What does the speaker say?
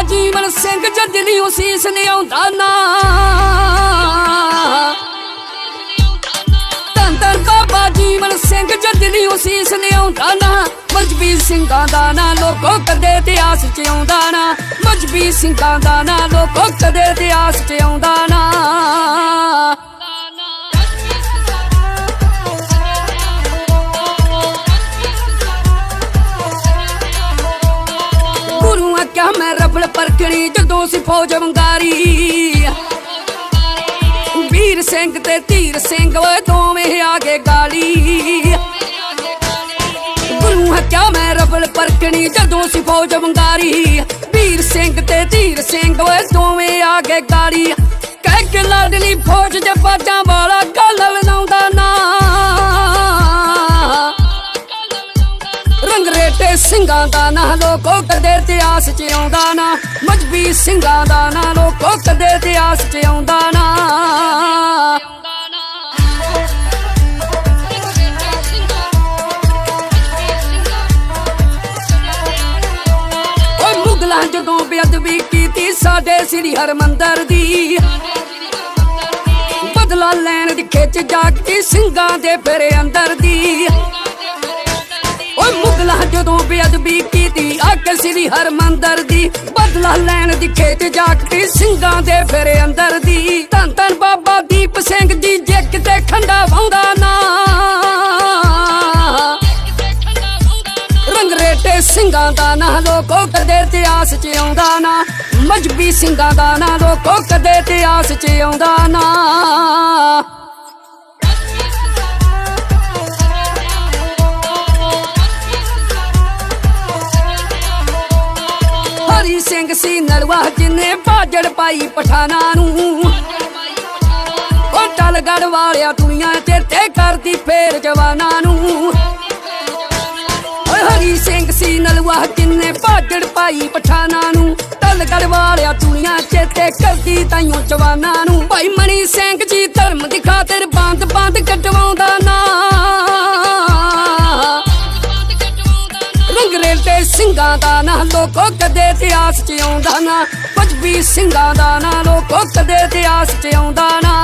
ਬਾਬਾ ਜੀਵਨ ਸਿੰਘ ਜੱਜਲੀ ਉਸੀਸ ਆਉਂਦਾ ਨਾ। ਧੰਨ ਬਾਬਾ ਜੀਵਨ ਸਿੰਘ ਜੱਜਲੀ ਉਸੀਸ ਲਿਆਉਂਦਾ ਨਾ। ਮਜਬੀਰ ਸਿੰਘਾਂ ਦਾ ਨਾ, ਲੋਕੋ ਕਦੇ ਇਤਿਹਾਸ ਚ ਆਉਂਦਾ ਨਾ। ਮਜਬੀਰ ਸਿੰਘਾਂ ਦਾ ਨਾ, ਲੋਕੋ ਕਦੇ ਇਤਿਹਾਸ ਚ ਆਉਂਦਾ ਆਖਿਆ ਪਰਖਣੀ ਜਦੋਂ ਸੀ ਫੌਜ ਵੰਗਾਰੀ। ਵੀਰ ਸਿੰਘ ਤੇ ਧੀਰ ਸਿੰਘ ਓਏ ਦੋਵੇਂ ਆ ਗਏ ਗਾਲੀ। ਗੁਰੂ ਆਖਿਆ ਮੈਂ ਰਬਲ ਪਰਖਣੀ ਜਦੋਂ ਸੀ ਫੌਜ ਵੰਗਾਰੀ। ਵੀਰ ਸਿੰਘ ਤੇ ਧੀਰ ਸਿੰਘ ਓਏ ਦੋਵੇਂ ਆ ਗਏ ਗਾਲੀ। ਕਹਿ ਕੇ ਲਾਡਲੀ ਫੌਜ ਦੇ ਬਾਜਾਂ ਵਾਲਾ ਗੱਲ ਸਿੰਘਾਂ ਦਾ ਨਾਂ ਲੋਕੋ ਕਦੇ ਇਤਿਹਾਸ ਚ ਆਉਂਦਾ ਨਾ। ਮਜਬੀ ਸਿੰਘਾਂ ਦਾ ਨਾ ਲੋਕੋ ਕਦੇ ਇਤਿਹਾਸ ਚ ਆਉਂਦਾ ਨਾ। ਮੁਗਲਾਂ ਜਦੋਂ ਬੇਅਦਬੀ ਕੀਤੀ ਸਾਡੇ ਸ੍ਰੀ ਹਰਮੰਦਰ ਦੀ। ਬਦਲਾ ਲੈਣ ਦੀ ਖਿੱਚ ਜਾਗਦੀ ਸਿੰਘਾਂ ਦੇ ਫਿਰ ਅੰਦਰ ਦੀ। ਮੁਗਲਾਂ ਜਦੋਂ ਬੇਅਦਬੀ ਕੀਤੀ ਆਕੇ ਸ੍ਰੀ ਹਰਮੰਦਰ ਦੀ ਬਦਲਾ ਲੈਣ ਦੀ ਖੇਤ ਜਾਗਦੀ ਸਿੰਘਾਂ ਦੇ ਫਿਰ ਅੰਦਰ ਦੀ। ਧੰਨ ਧੰਨ ਬਾਬਾ ਦੀਪ ਸਿੰਘ ਜੀ, ਜੇ ਕਿਤੇ ਖੰਡਾ ਵਾਉਂਦਾ ਨਾ। ਰੰਗਰੇਟੇ ਸਿੰਘਾਂ ਦਾ ਨਾ, ਲੋਕੋ ਕਦੇ ਇਤਿਹਾਸ ਚ ਆਉਂਦਾ ਨਾ। ਮਜਬੀ ਸਿੰਘਾਂ ਦਾ ਨਾ, ਲੋਕੋ ਕਦੇ ਇਤਿਹਾਸ ਚ ਆਉਂਦਾ ਨਾ। ਸਿੰਘ ਸੀ ਨਲਵਾ ਜਿਨੇ ਬਾਜੜ ਪਾਈ ਪਠਾਨਾਂ ਨੂੰ। ਉਹ ਟਲਗੜ ਵਾਲਿਆ ਦੁਨੀਆ ਚੇਤੇ ਕਰਦੀ ਫੇਰ ਜਵਾਨਾਂ ਨੂੰ। ਹਰੀ ਸਿੰਘ ਸੀ ਨਲਵਾ ਜਿਨੇ ਬਾਜੜ ਪਾਈ ਪਠਾਨਾਂ ਨੂੰ। ਟਲਗੜ ਵਾਲਿਆ ਦੁਨੀਆ ਚੇਤੇ ਕਰਦੀ ਤਾਈਓ ਜਵਾਨਾਂ ਨੂੰ। ਭਾਈ ਮਣੀ ਸਿੰਘ ਜੀ ਧਰਮ ਦੀ ਖਾਤਰ ਬੰਦ ਬੰਦ ਕਟਵਾਉਂਦਾ ਨਾ ਰੰਗਰੇਟੇ ਸਿੰਘਾਂ ਦਾ ਨਾ, ਲੋਕੋ ਕਦੇ ਇਤਿਹਾਸ ਚ ਆਉਂਦਾ ਨਾ। ਕੁਝ ਵੀ ਸਿੰਘਾਂ ਦਾ ਨਾ, ਲੋਕੋ ਕਦੇ ਇਤਿਹਾਸ ਚ ਆਉਂਦਾ ਨਾ।